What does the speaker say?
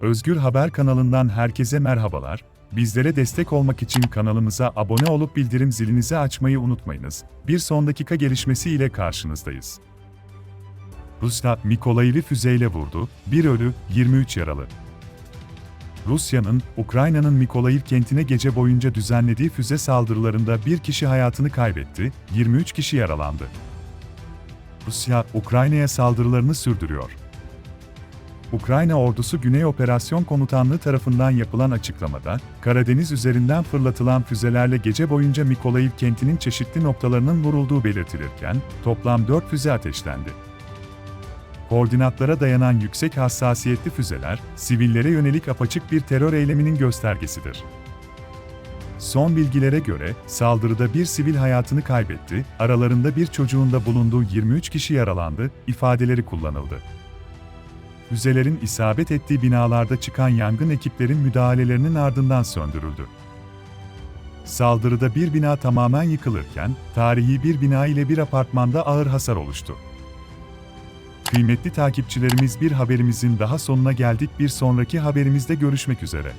Özgür Haber kanalından herkese merhabalar. Bizlere destek olmak için kanalımıza abone olup bildirim zilinizi açmayı unutmayınız. Bir son dakika gelişmesi ile karşınızdayız. Rusya, Mikolayiv'i füzeyle vurdu, bir ölü, 23 yaralı. Rusya'nın, Ukrayna'nın Mikolayiv kentine gece boyunca düzenlediği füze saldırılarında bir kişi hayatını kaybetti, 23 kişi yaralandı. Rusya, Ukrayna'ya saldırılarını sürdürüyor. Ukrayna ordusu Güney Operasyon Komutanlığı tarafından yapılan açıklamada, Karadeniz üzerinden fırlatılan füzelerle gece boyunca Mikolayiv kentinin çeşitli noktalarının vurulduğu belirtilirken, toplam 4 füze ateşlendi. Koordinatlara dayanan yüksek hassasiyetli füzeler, sivillere yönelik apaçık bir terör eyleminin göstergesidir. Son bilgilere göre, saldırıda bir sivil hayatını kaybetti, aralarında bir çocuğun da bulunduğu 23 kişi yaralandı, ifadeleri kullanıldı. Füzelerin isabet ettiği binalarda çıkan yangın ekiplerin müdahalelerinin ardından söndürüldü. Saldırıda bir bina tamamen yıkılırken, tarihi bir bina ile bir apartmanda ağır hasar oluştu. Kıymetli takipçilerimiz bir haberimizin daha sonuna geldik. Bir sonraki haberimizde görüşmek üzere.